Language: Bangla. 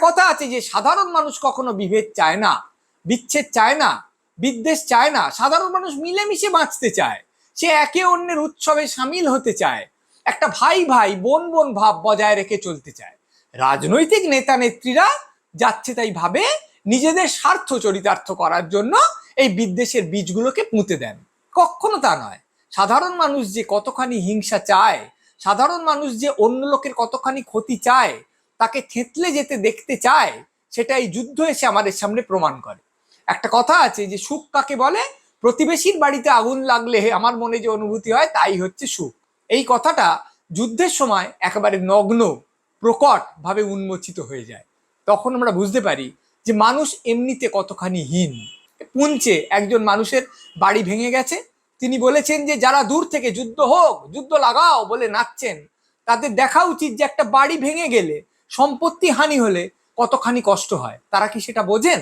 কথা আছে যে সাধারণ মানুষ কখনো বিভেদ চায় না, বিচ্ছেদ চায় না, বিদ্বেষ চায় না। সাধারণ মানুষ মিলেমিশে বাঁচতে চায়। সে একে অন্যের উৎসবে সামিল হতে চায়। একটা ভাই ভাই, বোন বোন ভাব বজায় রেখে চলতে চায়। রাজনৈতিক নেতা নেত্রীরা যাচ্ছে তাই ভাবে নিজেদের স্বার্থ চরিতার্থ করার জন্য এই বিদ্বেষের বীজগুলোকে পুঁতে দেন। কখনো তা নয়। সাধারণ মানুষ যে কতখানি হিংসা চায়, সাধারণ মানুষ যে অন্য লোকের কতখানি ক্ষতি চায় তাকে থেতলে যেতে দেখতে চায় সেটা এই যুদ্ধ এসে আমাদের সামনে প্রমাণ করে। একটা কথা আছে যে, সুখ কাকে বলে? প্রতিবেশীর বাড়িতে আগুন লাগলে আমার মনে যে অনুভূতি হয়, তাই হচ্ছে সুখ। এই কথাটা যুদ্ধের সময় একেবারে নগ্ন, প্রকট ভাবে উন্মোচিত হয়ে যায়। তখন আমরা বুঝতে পারি যে, মানুষ এমনিতে কতখানি হীন। পুঞ্চে একজন মানুষের বাড়ি ভেঙে গেছে। তিনি বলেছেন যে, যারা দূর থেকে যুদ্ধ হোক, যুদ্ধ লাগাও বলে নাচছেন। তাদের দেখা উচিত যে, একটা বাড়ি ভেঙে গেলে সম্পত্তি হানি হলে কতখানি কষ্ট হয়? তারা কি সেটা বোঝেন?